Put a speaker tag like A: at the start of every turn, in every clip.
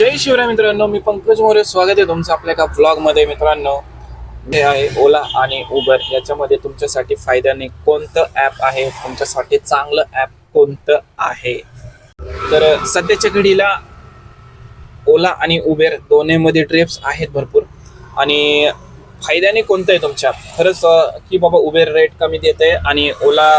A: जय शिवराय मित्रांनो मी पंकज मोरे. स्वागत आहे तुमचं आपल्या एका ब्लॉगमध्ये मित्रांनो. हे आहे ओला आणि उबर. याच्यामध्ये तुमच्यासाठी फायद्याने कोणतं ॲप आहे? तुमच्यासाठी चांगलं ॲप कोणतं आहे? तर सध्याच्या घडीला ओला आणि उबेर दोन्हीमध्ये ट्रिप्स आहेत भरपूर. आणि फायद्याने कोणतं आहे तुमच्या खरंच की बाबा उबेर रेट कमी देत आहे आणि ओला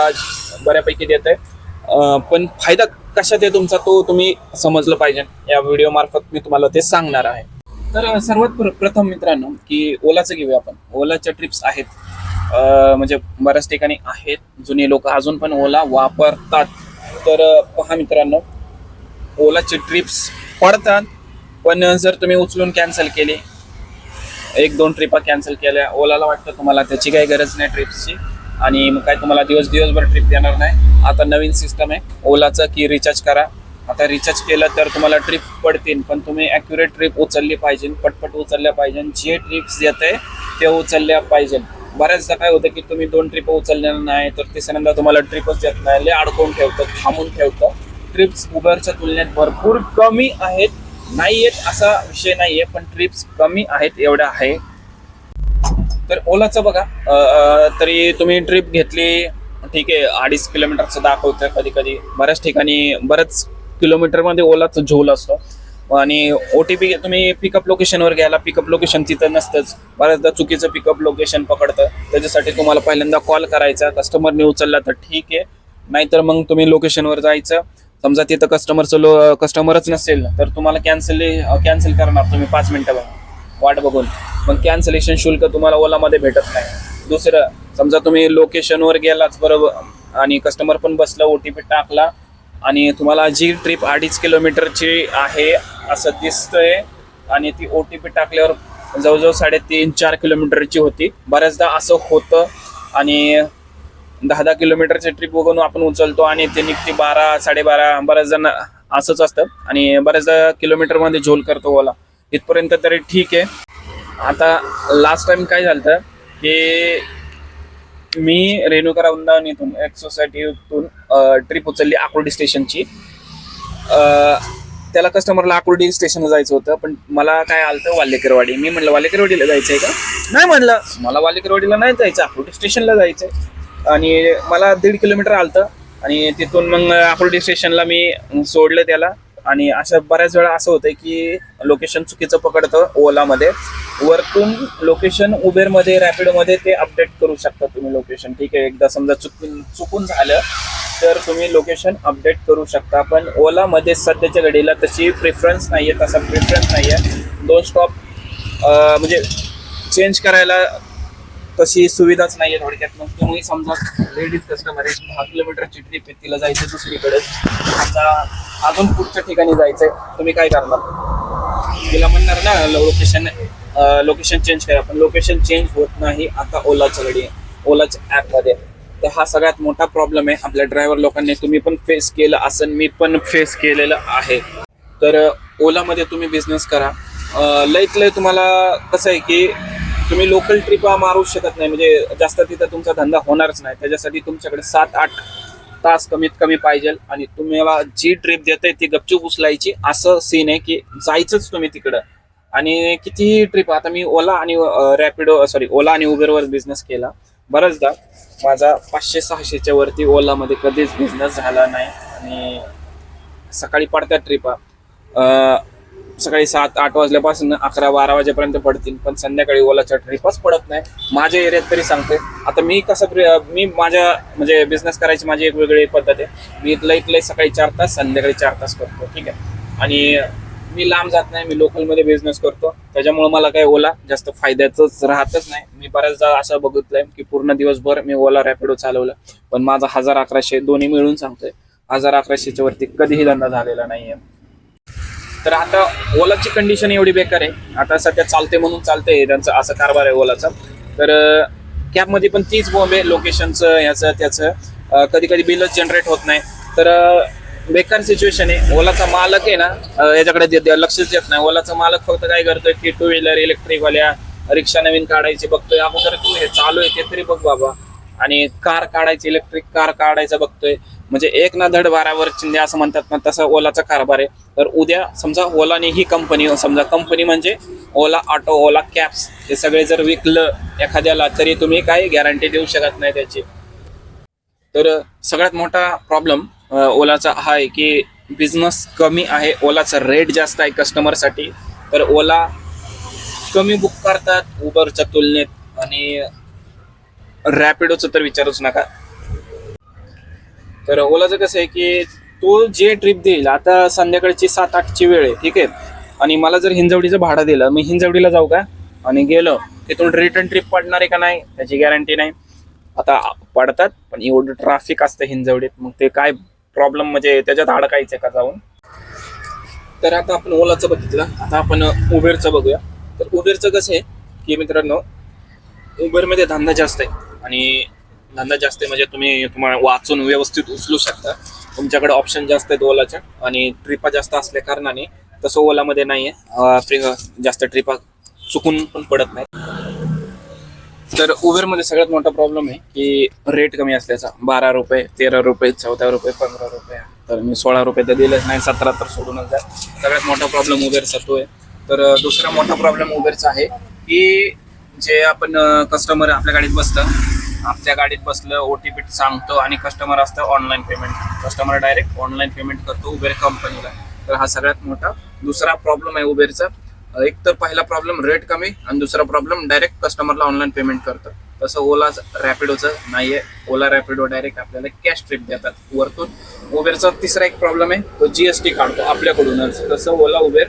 A: बऱ्यापैकी देत आहे पण फायदा कशात आहे तुमचा? तो तुम्ही समजलं पाहिजे. या व्हिडिओ मार्फत मी तुम्हाला ते सांगणार आहे. तर सर्वात प्र- प्रथम मित्रांनो की ओलाचं घेऊया आपण. ओलाच्या ट्रिप्स आहेत. म्हणजे बऱ्याच ठिकाणी आहेत. जुने लोक अजून पण ओला वापरतात. तर पहा मित्रांनो ओलाचे ट्रिप्स पडतात. पण जर तुम्ही उचलून कॅन्सल केली एक दोन ट्रिपा कॅन्सल केल्या ओलाला वाटतं तुम्हाला त्याची काही गरज नाही ट्रिप्सची आणि मग काय तुम्हाला दिवस दिवसभर ट्रिप देणार नाही. आता नवीन सिस्टम आहे. ओलाचं की रिचार्ज करा. आता रिचार्ज केलं तर तुम्हाला ट्रिप पडतील पण तुम्ही ॲक्युरेट ट्रिप उचलली पाहिजे पटपट उचलल्या पाहिजे. जे ट्रिप्स येते ते उचलल्या पाहिजे. बऱ्याचदा काय होतं की तुम्ही दोन ट्रिप उचलल्या नाही तर तिसऱ्यांदा तुम्हाला ट्रिपच येत नाही. लय अडकवून ठेवतं थांबून ठेवतं. ट्रिप्स उबरच्या तुलनेत भरपूर कमी आहेत. नाही आहेत असा विषय नाही आहे पण ट्रिप्स कमी आहेत एवढ्या आहे. तर ओलाचं बघा. तरी तुम्ही ट्रिप घेतली ठीक आहे अडीच किलोमीटरचं दाखवतं कधी कधी बऱ्याच ठिकाणी बऱ्याच किलोमीटरमध्ये ओलाचं झोल असतो. आणि ओ टी पी तुम्ही पिकअप लोकेशनवर घ्यायला पिकअप लोकेशन तिथं नसतंच. बऱ्याचदा चुकीचं पिकअप लोकेशन पकडतं. त्याच्यासाठी तुम्हाला पहिल्यांदा कॉल करायचा कस्टमरने उचलला तर ठीक आहे. नाहीतर मग तुम्ही लोकेशनवर जायचं. समजा तिथं कस्टमरचं लो कस्टमरच नसेल तर तुम्हाला कॅन्सल कॅन्सल करणार तुम्ही पाच मिनटं वाट बघून. मग कॅन्सलेशन शुल्क तुम्हाला ओलामध्ये भेटत नाही. दुसरं समजा तुम्ही लोकेशनवर गेलाच बरोबर आणि कस्टमर पण बसला ओ टी पी टाकला आणि तुम्हाला जी ट्रिप अडीच किलोमीटरची आहे असं दिसतंय आणि ती ओ टी पी टाकल्यावर जवळजवळ साडेतीन चार किलोमीटरची होती. बऱ्याचदा असं होतं आणि दहा दहा किलोमीटरची ट्रिप बघून आपण उचलतो आणि ते निघते बारा साडेबारा बऱ्याच जण असंच असतं आणि बऱ्याचदा किलोमीटरमध्ये झोल करतो ओला. इथपर्यंत तरी ठीक आहे. आता लास्ट टाइम काय झालं की मी रेणुका वृंदावन इथून एक सोसायटीतून ट्रिप उचलली आकुर्डी स्टेशनची त्याला कस्टमरला आकुर्डी स्टेशनला जायचं होतं पण मला काय आलं वाल्यकरवाडी मी म्हणलं वाल्यकरवाडीला जायचंय का? नाही म्हणलं. मला वाल्यकरवाडीला नाही जायचं आकुर्डी स्टेशनला जायचंय. आणि मला दीड किलोमीटर आलतं आणि तिथून मग आकुर्डी स्टेशनला मी सोडलं त्याला. आणि अशा बऱ्याच वेळा असं होतं की लोकेशन चुकीचं पकडतं ओलामध्ये. वरतून लोकेशन उबेरमध्ये रॅपिडोमध्ये ते अपडेट करू शकता तुम्ही लोकेशन ठीक आहे एकदा समजा चुकून चुकून झालं तर तुम्ही लोकेशन अपडेट करू शकता. पण ओलामध्ये सध्याच्या घडीला तशी प्रेफरन्स नाही आहे तसा प्रेफरन्स नाही आहे दोन स्टॉप म्हणजे चेंज करायला तशी सुविधाच नाहीये थोडक्यात. मग तुम्ही समजा लेडीज कस्टमर आहे दहा किलोमीटरची ट्रिप आहे तिला जायचं दुसरीकडे. आता अजून पुढच्या ठिकाणी जायचंय तुम्ही काय करणार? तिला म्हणणार ना लोकेशन लोकेशन चेंज करा. पण लोकेशन चेंज होत नाही आता ओलाच्या घडी ओलाच्या ॲपमध्ये तर हा सगळ्यात मोठा प्रॉब्लेम आहे आपल्या ड्रायव्हर लोकांनी. तुम्ही पण फेस केलं असं मी पण फेस केलेलं आहे. तर ओलामध्ये तुम्ही बिझनेस करा. लईत लय तुम्हाला कसं आहे की तुम्ही लोकल ट्रिपा मारू शकत नाही. म्हणजे जास्त तिथं तुमचा धंदा होणारच नाही. त्याच्यासाठी तुमच्याकडे सात आठ तास कमीत कमी पाहिजे. आणि तुम्हाला जी ट्रिप देते ती गपचूप उचलायची. असं सीन आहे की जायचंच तुम्ही तिकडं. आणि कितीही ट्रिप आता मी ओला आणि रॅपिडो सॉरी ओला आणि उबेरवर बिझनेस केला. बऱ्याचदा माझा पाचशे सहाशेच्या वरती ओलामध्ये कधीच बिझनेस झाला नाही. आणि सकाळी पडत्या ट्रिपा सकाळी सात आठ वाजल्यापासून अकरा बारा वाजेपर्यंत पडतील. पण संध्याकाळी ओलाच्या ट्रिपच पडत नाही. माझ्या एरियात तरी सांगते आता मी कसं प्रि- मी माझ्या म्हणजे बिझनेस करायची माझी एक वेगळी पद्धत आहे. मी इथलं इथलं सकाळी चार तास संध्याकाळी चार तास करतो. ठीक आहे? आणि मी लांब जात नाही. मी लोकलमध्ये बिझनेस करतो. त्याच्यामुळे मला काही ओला जास्त फायद्याचंच राहतच नाही. मी बऱ्याचदा असं बघितलंय की पूर्ण दिवसभर मी ओला रॅपिडो चालवलं. पण माझा हजार अकराशे दोन्ही मिळून सांगतोय. हजार अकराशेच्या वरती कधीही धंदा झालेला नाहीये. तर आता ओलाची कंडिशन एवढी बेकार आहे. आता सध्या चालते म्हणून चालते त्यांचं असा कारभार आहे ओलाचा. तर कॅबमध्ये पण तीच बॉम्ब आहे लोकेशनचं ह्याचं त्याचं. कधी कधी बिलच जनरेट होत नाही. तर बेकार सिच्युएशन आहे. ओलाचा मालक आहे ना याच्याकडे देत लक्षच देत नाही. ओलाचा मालक फक्त काय करतोय की टू व्हीलर इलेक्ट्रिकवाल्या रिक्षा नवीन काढायची बघतोय. अगोदर तू हे चालू आहे ते तरी बघ बाबा. आणि कार काढायची इलेक्ट्रिक कार काढायचं बघतोय. म्हणजे एक ना धड बारावर चिंदे असं म्हणतात ना तसं ओलाचा कारभार आहे. तर उद्या समजा ओलाने ही कंपनी समजा कंपनी म्हणजे ओला ऑटो ओला कॅब्स हे सगळे जर विकलं एखाद्याला तरी तुम्ही काही गॅरंटी देऊ शकत नाही त्याची. तर सगळ्यात मोठा प्रॉब्लेम ओलाचा हा आहे की बिझनेस कमी आहे ओलाचा रेट जास्त आहे कस्टमरसाठी तर ओला कमी बुक करतात उबरच्या तुलनेत. आणि रॅपिडोचं तर विचारूच नका. तर ओलाचं कसं आहे की तो जे ट्रिप देईल आता संध्याकाळची सात आठची वेळ आहे ठीक आहे? आणि मला जर हिंजवडीचं भाडं दिलं मी हिंजवडीला जाऊ का? आणि गेलो तिथून रिटर्न ट्रिप पडणार आहे का नाही त्याची गॅरंटी नाही. आता पडतात पण एवढं ट्रॅफिक असतं हिंजवडीत मग ते काय प्रॉब्लेम म्हणजे त्याच्यात अडकायचं का जाऊन? तर आता आपण ओलाचं बघितलं आता आपण उबेरचं बघूया. तर उबेरचं कसं आहे की मित्रांनो उबेरमध्ये धंदा जास्त आहे. आणि धंदा जास्त म्हणजे तुम्ही तुम्हाला वाचून व्यवस्थित उचलू शकता. तुमच्याकडे ऑप्शन जास्त आहेत ओलाच्या आणि ट्रिपा जास्त असल्या कारणाने तसं ओलामध्ये नाही आहे जास्त ट्रिपा चुकून पण पडत नाही तर उबेरमध्ये सगळ्यात मोठा प्रॉब्लेम आहे की रेट कमी असल्याचा. बारा रुपये तेरा रुपये चौदा रुपये पंधरा रुपये. तर मी सोळा रुपये तर दिलेच नाही सतरा तर सोडूनच द्या. सगळ्यात मोठा प्रॉब्लेम उबेरचा तो आहे. तर दुसरा मोठा प्रॉब्लेम उबेरचा आहे की जे आपण कस्टमर आपल्या गाडीत बसतं आपल्या गाडीत बसलं ओ टी पी सांगतो आणि कस्टमर असतं online payment customer direct online payment करतो उबेर कंपनीला तर हा सगळ्यात मोठा दुसरा प्रॉब्लेम आहे उबेरचा एक तर पहिला प्रॉब्लेम रेट कमी आणि दुसरा प्रॉब्लेम डायरेक्ट कस्टमरला ऑनलाईन पेमेंट करतं तसं ओला रॅपिडोचं नाही आहे ओला रॅपिडो डायरेक्ट आपल्याला कॅश ट्रिप देतात वरतून. उबेरचा तिसरा एक प्रॉब्लेम आहे तो जी एस टी काढतो आपल्याकडूनच. तसं ओला उबेर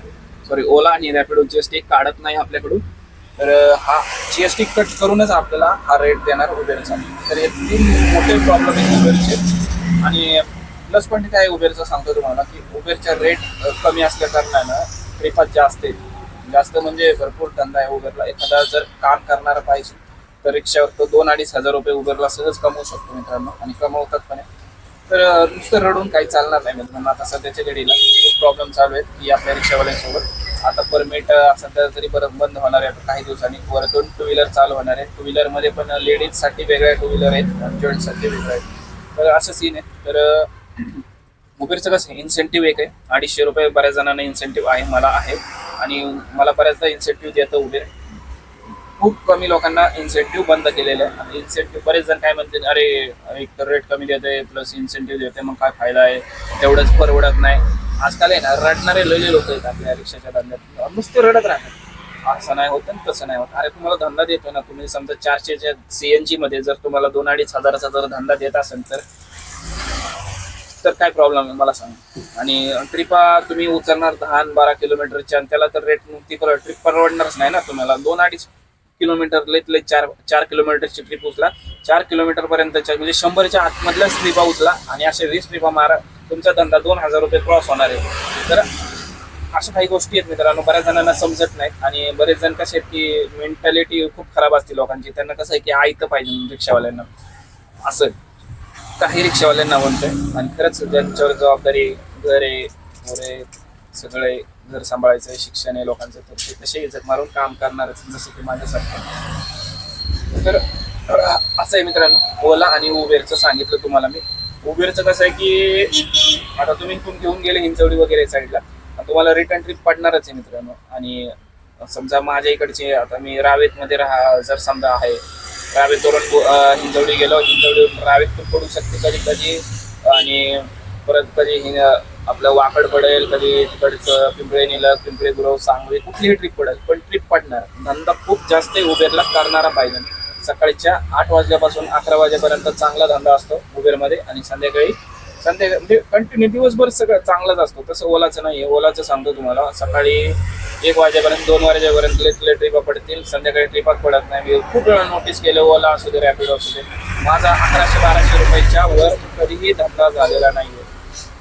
A: सॉरी ओला आणि रॅपिडो जी एस टी काढत नाही आपल्याकडून. तर हा जी एस टी कट करूनच आपल्याला हा रेट देणार उबेरचा तर हे तीन मोठे प्रॉब्लेम आहेत उबेरचे आणि प्लस पॉईंट काय उबेरचा सांगतो तुम्हाला की उबेरचा रेट कमी असल्या कारणानं ट्रिपात जास्त आहे. जास्त म्हणजे भरपूर धंदा आहे उबेरला एखादा जर काम करणारा पाहिजे तर रिक्षावर तो दोन अडीच हजार रुपये उबेरला सहज कमवू शकतो मित्रांनो. आणि कमवतात पण आहे. तर नुसतं रडून काही चालणार नाही मित्रांनो. आता सध्याच्या घडीला खूप प्रॉब्लेम चालू आहेत की आपल्या रिक्षावाल्यांसोबत. आता परमिट सध्या तरी परत बंद होणार आहे आता काही दिवसांनी वर दोन टू व्हीलर चालू होणार आहे. टू व्हीलरमध्ये पण लेडीजसाठी वेगळ्या टू व्हीलर आहेत आणि जेंट्ससाठी वेगळ्या आहेत. तर असं सीन आहे. तर उबेरचं कसं इन्सेंटिव्ह एक आहे. अडीचशे रुपये बऱ्याच जणांना इन्सेंटिव्ह आहे मला आहे. आणि मला बऱ्याचदा इन्सेंटिव्ह देतं उबेर. खूप कमी लोकांना इन्सेंटिव्ह बंद केलेले आहे. आणि इन्सेंटिव्ह बरेच जण काय म्हणते अरे एक तर रेट कमी देते प्लस इन्सेंटिव्ह देते मग काय फायदा आहे? तेवढंच परवडत नाही. आजकाल आहे ना रडणारे लले लोक आहेत आपल्या रिक्षाच्या धंद्यात. नुसते रडत राहतात. असं नाही होत आणि तसं नाही होत. अरे तुम्हाला धंदा देतो ना तुम्ही समजा चारशेच्या जी मध्ये जर तुम्हाला दोन अडीच हजाराचा जर धंदा देत असेल तर तर काय प्रॉब्लेम आहे? मला सांग. आणि ट्रिपा तुम्ही उचलणार दहा आणि बारा किलोमीटरच्या आणि त्याला तर रेट ती ट्रिप परवडणारच नाही ना तुम्हाला. दोन अडीच किलोमीटर लईत चार चार किलोमीटरची ट्रिप उचला. चार किलोमीटर पर्यंतच्या म्हणजे शंभरच्या आतमधल्या स्लिपा उचला आणि असे वीस ट्रिपा मारा. तुमचा धंदा दोन हजार रुपये क्रॉस होणार आहे. तर अशा काही गोष्टी आहेत मित्रांनो. बऱ्याच जणांना समजत नाहीत आणि बरेच जण कसे आहेत की मेंटॅलिटी खूप खराब असते लोकांची. त्यांना कसं आहे की ऐकतं पाहिजे रिक्षावाल्यांना. असं काही रिक्षावाल्यांना म्हणतोय. आणि खरंच ज्यांच्यावर जबाबदारी घरे आहे सगळे घर सांभाळायचं आहे शिक्षण आहे लोकांचं तर ते तसे इज्जत मारून काम करणारच जसं की माझ्यासारखं. तर असं आहे मित्रांनो ओला आणि उबेरचं सांगितलं तुम्हाला मी. उबेरचं कसं आहे की आता तुम्ही इथून घेऊन गेले हिंचवडी वगैरे साईडला तुम्हाला रिटर्न ट्रिप पडणारच आहे मित्रांनो. आणि समजा माझ्या इकडचे आता मी रावेतमध्ये राहा जर समजा आहे रावेतवरून अं, हिंजवडी गेलो हिंजवडी रावेत पण पडू शकते कधी कधी आणि परत कधी हि आपलं वाकड पडेल कधी तिकडचं पिंपळे नेलं पिंपळे गुरव सांगवी कुठलीही ट्रिप पडेल पण ट्रिप पडणार धंदा खूप जास्त उबेरला करणारा पाहिजे सकाळच्या आठ वाजल्यापासून अकरा वाजेपर्यंत चांगला धंदा असतो उबेरमध्ये आणि संध्याकाळी संध्याकाळी म्हणजे कंटिन्यू दिवसभर सगळं चांगलाच असतो. तसं ओलाचं नाही आहे ओलाचं सांगतो तुम्हाला. सकाळी एक वाजेपर्यंत दोन वाजेपर्यंत लेट लेट ट्रिपा पडतील. संध्याकाळी ट्रिपात पडत नाही. मी खूप वेळा नोटीस केलं ओला असू दे रॅपिडो असू दे. माझा अकराशे बाराशे रुपयाच्या वर कधीही धंदा झालेला नाही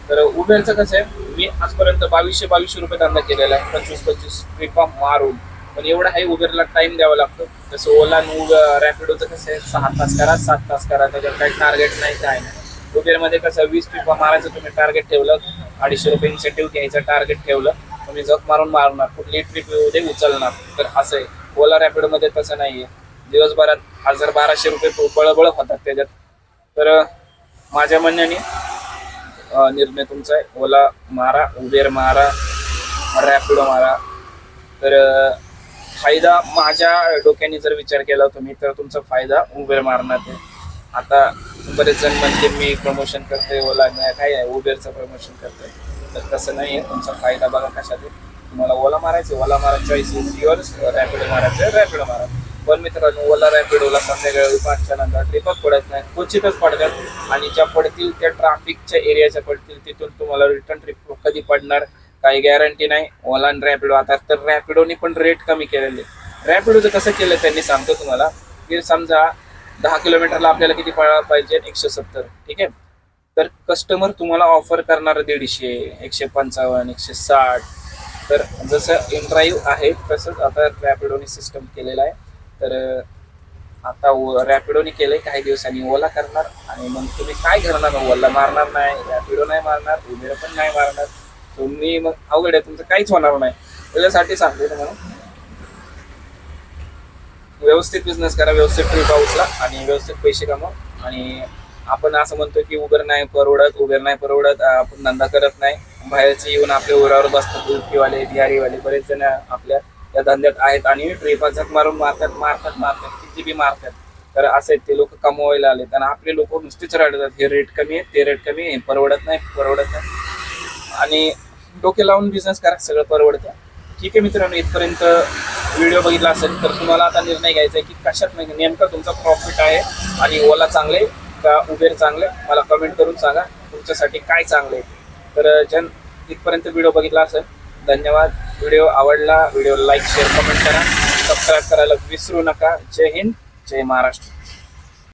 A: तर उबेरचं कसं आहे मी आजपर्यंत बावीसशे बावीसशे रुपये धंदा केलेला आहे पंचवीस पंचवीस ट्रिपा मारून. पण एवढं आहे उबेरला टाइम द्यावा लागतो. जसं ओला आणि रॅपिडोचं कसं आहे सहा तास करा सात तास करा त्याच्यात काही टार्गेट नाही काय नाही. उबेरमध्ये कसं वीस ट्रिपा मारायचं तुम्ही टार्गेट ठेवलं अडीचशे रुपये इन्सेंटिव्ह घ्यायचं टार्गेट ठेवलं तुम्ही जग मारून मारणार कुठली ट्रिप येऊ दे उचलणार. तर असं आहे. ओला रॅपिडोमध्ये तसं नाही आहे दिवसभरात हजार बाराशे रुपये बळबळ होतात त्याच्यात. तर माझ्या म्हणण्याने निर्णय तुमचा आहे. ओला मारा उबेर मारा रॅपिडो मारा. तर फायदा माझ्या डोक्याने जर विचार केला तुम्ही तर तुमचा फायदा उबेर मारणार आहे. आता बरेच जण म्हणजे मी प्रमोशन करते ओला काय आहे? उबेरचं प्रमोशन करते तर तसं नाही आहे. तुमचा फायदा बघा कशात तुम्हाला ओला मारायचं ओला मारा चॉईस इज युअर्स रॅपिडो मारायचं रॅपिडो मारा. पण मित्रांनो ओला रॅपिडोला संध्याकाळी पाचच्या नंतर ट्रिपच पडत नाही. क्वचितच पडतात आणि ज्या पडतील त्या ट्राफिकच्या एरियाच्या पडतील तिथून तुम्हाला रिटर्न ट्रिप कधी पडणार काही गॅरंटी नाही. ओला आणि रॅपिडो आता तर रॅपिडोनी पण रेट कमी केलेले. रॅपिडोचं कसं केलं त्यांनी सांगतो तुम्हाला. की समजा दहा किलोमीटरला आपल्याला किती पळायला पाहिजे? एकशे सत्तर. ठीक आहे? तर कस्टमर तुम्हाला ऑफर करणार दीडशे एकशे पंचावन्न एकशे साठ. तर जसं इनड्राईव्ह आहे तसंच आता रॅपिडोनी सिस्टम केलेलं आहे. तर आता रॅपिडोनी केलंय काही दिवसांनी ओला करणार आणि मग तुम्ही काय करणार? ओला मारणार नाही रॅपिडो नाही मारणार उबेर पण नाही मारणार. तुम्ही मग अवघड आहे तुमचं काहीच होणार नाही. त्याच्यासाठी सांगतो तुम्हाला. व्यवस्थित बिझनेस करा व्यवस्थित ट्रिप हाऊसला आणि व्यवस्थित पैसे कमा आणि आपण असं म्हणतो की उबर नाही परवडत उबेर नाही परवडत आपण धंदा करत नाही. बाहेरचे येऊन आपल्या उरावर बसतात युपीवाले बिहारीवाले बरेच जण आपल्या या धंद्यात आहेत आणि ट्रिपा झक मारून मारतात मारतात मारतात किती बी मारतात. तर असे ते लोक कमवायला आले आणि आपले लोक नुसतेच रडतात हे रेट कमी आहे ते रेट कमी आहे परवडत नाही परवडत नाही. आणि डोके लावून बिझनेस करा सगळं परवडतं. ठीक आहे मित्रांनो इथपर्यंत व्हिडिओ बघितला असेल तर तुम्हाला आता निर्णय घ्यायचा आहे की कशात नाही नेमका तुमचा प्रॉफिट आहे आणि ओला चांगले का उबेर चांगले मला कमेंट करून सांगा तुमच्यासाठी काय चांगले आहे. तर जन इथपर्यंत व्हिडिओ बघितला असेल धन्यवाद. व्हिडिओ आवडला व्हिडिओ लाईक शेअर कमेंट करा. सबस्क्राईब करायला विसरू नका. जय हिंद जय महाराष्ट्र.